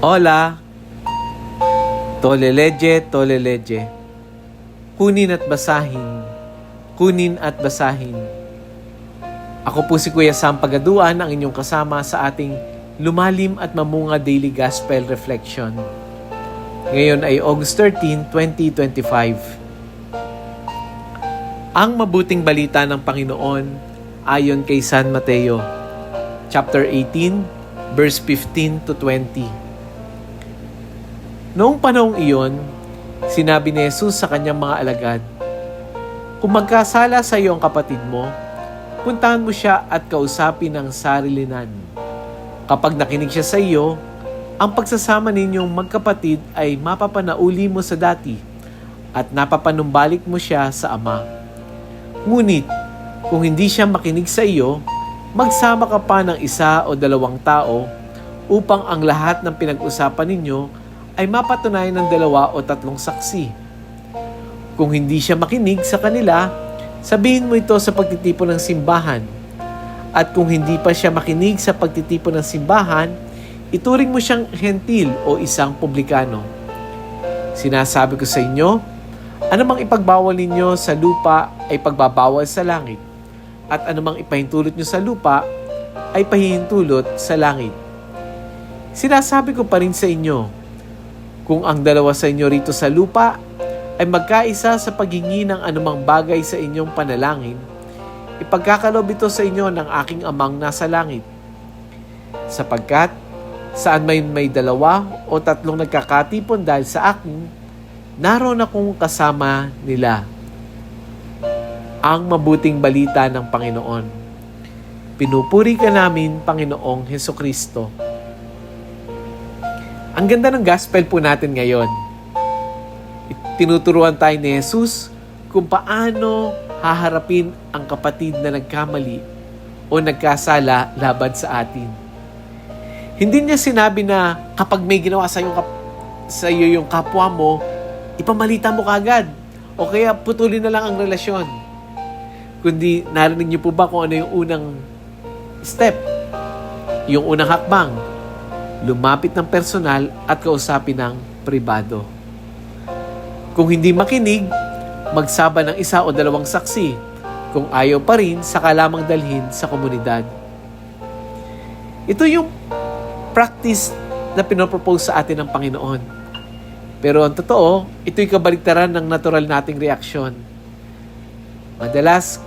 Hola! Toleleje, toleleje. Kunin at basahin. Kunin at basahin. Ako po si Kuya Sam Pagaduan, ang inyong kasama sa ating lumalim at mamunga daily gospel reflection. Ngayon ay August 13, 2025. Ang mabuting balita ng Panginoon ayon kay San Mateo, chapter 18, verse 15 to 20. Noong panahong iyon, sinabi ni Jesus sa kanyang mga alagad, Kung magkasala sa iyo ang kapatid mo, puntahan mo siya at kausapin ng sarilinan. Kapag nakinig siya sa iyo, ang pagsasama ninyong magkapatid ay mapapanauli mo sa dati at napapanumbalik mo siya sa Ama. Ngunit, kung hindi siya makinig sa iyo, magsama ka pa ng isa o dalawang tao upang ang lahat ng pinag-usapan ninyo ay mapatunayan ng dalawa o tatlong saksi. Kung hindi siya makinig sa kanila, sabihin mo ito sa pagtitipon ng simbahan. At kung hindi pa siya makinig sa pagtitipon ng simbahan, ituring mo siyang hentil o isang publikano. Sinasabi ko sa inyo, anumang ipagbawal ninyo sa lupa ay pagbabawal sa langit, at anumang ipahintulot nyo sa lupa ay pahihintulot sa langit. Sinasabi ko pa rin sa inyo, kung ang dalawa sa inyo rito sa lupa ay magkaisa sa paghingi ng anumang bagay sa inyong panalangin, ipagkakalob ito sa inyo ng aking amang nasa langit. Sapagkat saan may may dalawa o tatlong nagkakatipon dahil sa akin, naroon akong kasama nila. Ang mabuting balita ng Panginoon. Pinupuri ka namin, Panginoong Heso Kristo. Ang ganda ng gospel po natin ngayon. Tinuturuan tayo ni Jesus kung paano haharapin ang kapatid na nagkamali o nagkasala laban sa atin. Hindi niya sinabi na kapag may ginawa sa iyo, sa iyo yung kapwa mo, ipamalita mo kagad. O kaya putulin na lang ang relasyon. Kundi narinig niyo po ba kung ano yung unang step? Yung unang hakbang lumapit ng personal at kausapin ng pribado. Kung hindi makinig, magsaba ng isa o dalawang saksi. Kung ayaw pa rin, saka lamang dalhin sa komunidad. Ito yung practice na pinopropose sa atin ng Panginoon. Pero ang totoo, ito'y kabaligtaran ng natural nating reaksyon. Madalas,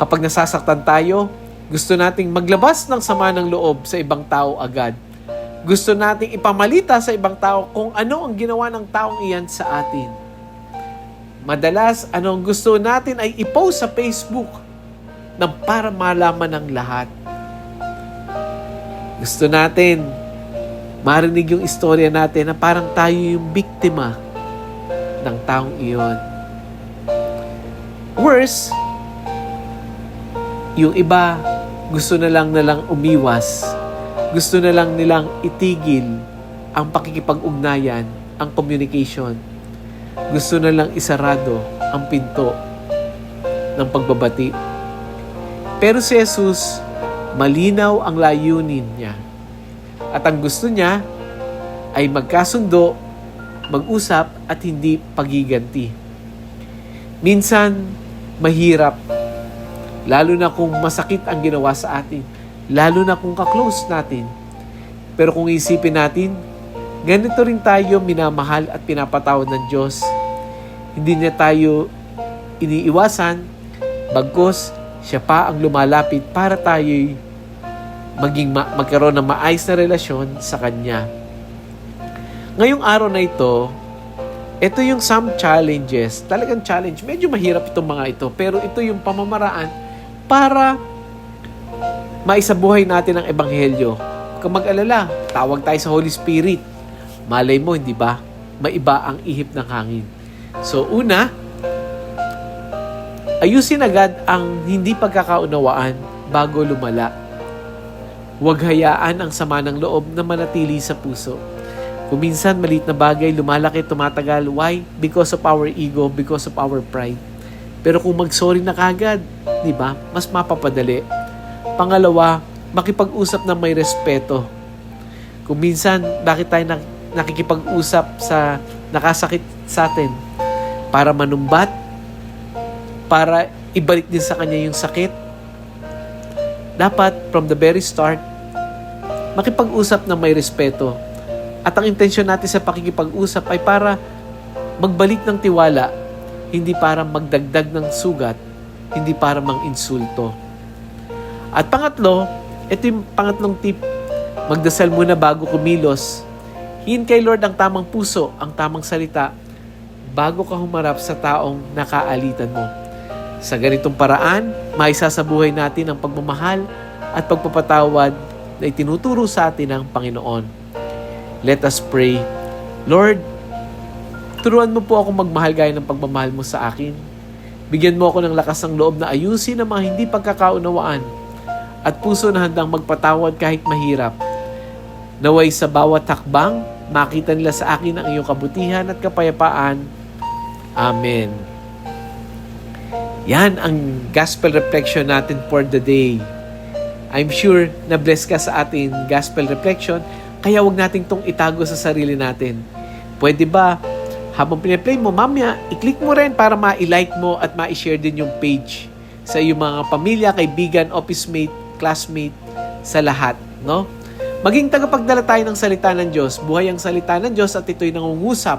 kapag nasasaktan tayo, gusto nating maglabas ng sama ng loob sa ibang tao agad gusto nating ipamalita sa ibang tao kung ano ang ginawa ng taong iyan sa atin. Madalas, anong gusto natin ay i-post sa Facebook nang para malaman ng lahat. Gusto natin marinig yung istorya natin na parang tayo yung biktima ng taong iyon. Worse, yung iba gusto na lang na lang umiwas gusto na lang nilang itigil ang pakikipag-ugnayan, ang communication. Gusto na lang isarado ang pinto ng pagbabati. Pero si Jesus, malinaw ang layunin niya. At ang gusto niya ay magkasundo, mag-usap at hindi pagiganti. Minsan, mahirap, lalo na kung masakit ang ginawa sa atin Lalo na kung kaklose natin. Pero kung isipin natin, ganito rin tayo minamahal at pinapatawad ng Diyos. Hindi niya tayo iniiwasan, bagkos siya pa ang lumalapit para tayo maging ma- magkaroon ng maayos na relasyon sa Kanya. Ngayong araw na ito, ito yung some challenges. Talagang challenge. Medyo mahirap itong mga ito. Pero ito yung pamamaraan para maisabuhay natin ang ebanghelyo. Kung mag-alala, tawag tayo sa Holy Spirit. Malay mo, hindi ba? Maiba ang ihip ng hangin. So, una, ayusin agad ang hindi pagkakaunawaan bago lumala. Huwag hayaan ang sama ng loob na manatili sa puso. Kung minsan maliit na bagay, lumalaki, tumatagal. Why? Because of our ego, because of our pride. Pero kung mag-sorry na kagad, di ba? Mas mapapadali Pangalawa, makipag-usap na may respeto. Kung minsan, bakit tayo nak- nakikipag-usap sa nakasakit sa atin? Para manumbat? Para ibalik din sa kanya yung sakit? Dapat, from the very start, makipag-usap ng may respeto. At ang intensyon natin sa pakikipag-usap ay para magbalik ng tiwala, hindi para magdagdag ng sugat, hindi para mang-insulto. At pangatlo, ito yung pangatlong tip, magdasal muna bago kumilos. Hihin kay Lord ang tamang puso, ang tamang salita, bago ka humarap sa taong nakaalitan mo. Sa ganitong paraan, maisa sa buhay natin ang pagmamahal at pagpapatawad na itinuturo sa atin ng Panginoon. Let us pray. Lord, turuan mo po ako magmahal gaya ng pagmamahal mo sa akin. Bigyan mo ako ng lakas ng loob na ayusin ang mga hindi pagkakaunawaan at puso na handang magpatawad kahit mahirap. Naway sa bawat hakbang, makita nila sa akin ang iyong kabutihan at kapayapaan. Amen. Yan ang gospel reflection natin for the day. I'm sure na bless ka sa ating gospel reflection, kaya wag nating tong itago sa sarili natin. Pwede ba, habang piniplay mo, mamaya, i-click mo rin para ma-like mo at ma-share din yung page sa iyong mga pamilya, kaibigan, office mate, classmate, sa lahat, no? Maging tagapagdala tayo ng salita ng Diyos. Buhay ang salita ng Diyos at ito'y nangungusap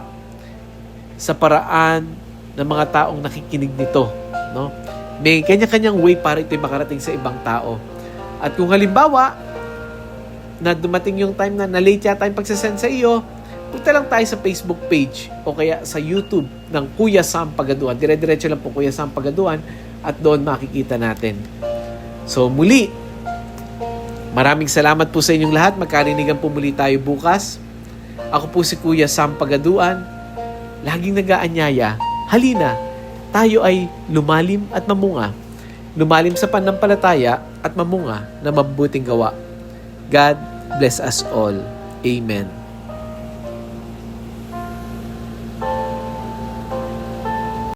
sa paraan ng mga taong nakikinig nito, no? May kanya-kanyang way para ito'y makarating sa ibang tao. At kung halimbawa, na dumating yung time na na-late yata yung pagsasend sa iyo, punta lang tayo sa Facebook page o kaya sa YouTube ng Kuya Sam Pagaduan. Dire-diretso lang po Kuya Sam Pagaduan at doon makikita natin. So muli, maraming salamat po sa inyong lahat. Magkarinigan po muli tayo bukas. Ako po si Kuya Sam Pagaduan. Laging nag-aanyaya, halina, tayo ay lumalim at mamunga. Lumalim sa panampalataya at mamunga na mabuting gawa. God bless us all. Amen.